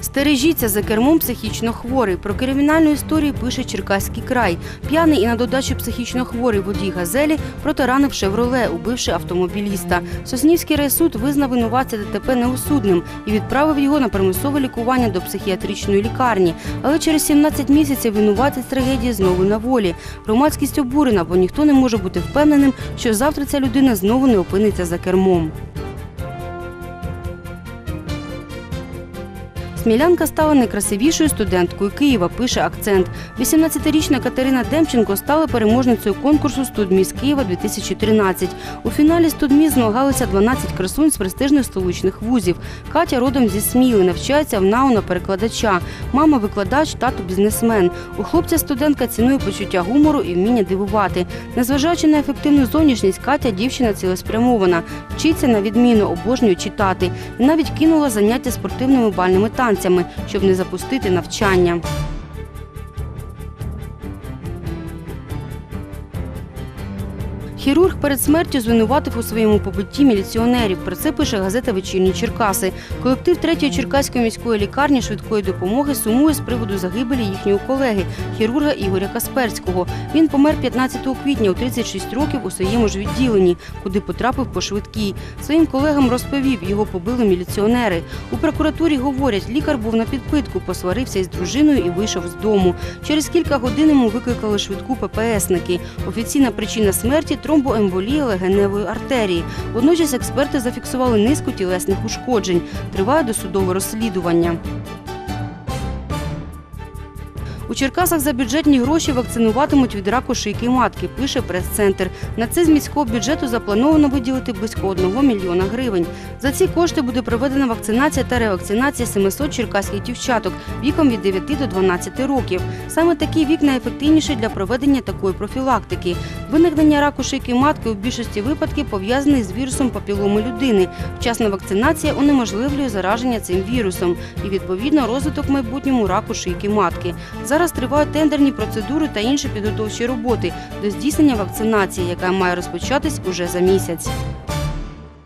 Стережіться за кермом психічно хворий. Про кримінальну історію пише Черкаський край. П'яний і на додачу психічно хворий водій газелі протаранив шевроле, убивши автомобіліста. Соснівський райсуд визнав винуватця ДТП неосудним і відправив його на примусове лікування до психіатричної лікарні. Але через 17 місяців винуватець трагедії знову на волі. Громадськість обурена, бо ніхто не може бути впевненим, що завтра ця людина знову не опиниться за кермом. Смілянка стала найкрасивішою студенткою Києва, пише акцент. 18-річна Катерина Демченко стала переможницею конкурсу «Студміс Києва 2013. У фіналі «Студміс» змагалися 12 красунь з престижних столичних вузів. Катя родом зі Сміли, навчається в НАУ на перекладача. Мама викладач, тато бізнесмен. У хлопця студентка цінує почуття гумору і вміння дивувати. Незважаючи на ефективну зовнішність, Катя дівчина цілеспрямована. Вчиться на відміну, обожнює читати. І навіть кинула заняття спортивними бальними танцями, щоб не запустити навчання. Хірург перед смертю звинуватив у своєму побитті міліціонерів. Про це пише газета Вечірні Черкаси. Колектив третьої Черкаської міської лікарні швидкої допомоги сумує з приводу загибелі їхнього колеги, хірурга Ігоря Касперського. Він помер 15 квітня у 36 років у своєму ж відділенні, куди потрапив по швидкій. Своїм колегам розповів, його побили міліціонери. У прокуратурі говорять, лікар був на підпитку, посварився із дружиною і вийшов з дому. Через кілька годин йому викликали швидку ППСники. Офіційна причина смерті тромбоемболія легеневої артерії. Водночас експерти зафіксували низку тілесних ушкоджень. Триває досудове розслідування. У Черкасах за бюджетні гроші вакцинуватимуть від раку шийки матки, пише прес-центр. На це з міського бюджету заплановано виділити близько 1 мільйона гривень. За ці кошти буде проведена вакцинація та ревакцинація 700 черкаських дівчаток віком від 9 до 12 років. Саме такий вік найефективніший для проведення такої профілактики. Виникнення раку шийки матки у більшості випадків пов'язаний з вірусом папілому людини. Вчасна вакцинація унеможливлює зараження цим вірусом і відповідно розвиток майбутньому раку шийки матки. Зараз тривають тендерні процедури та інші підготовчі роботи до здійснення вакцинації, яка має розпочатись уже за місяць.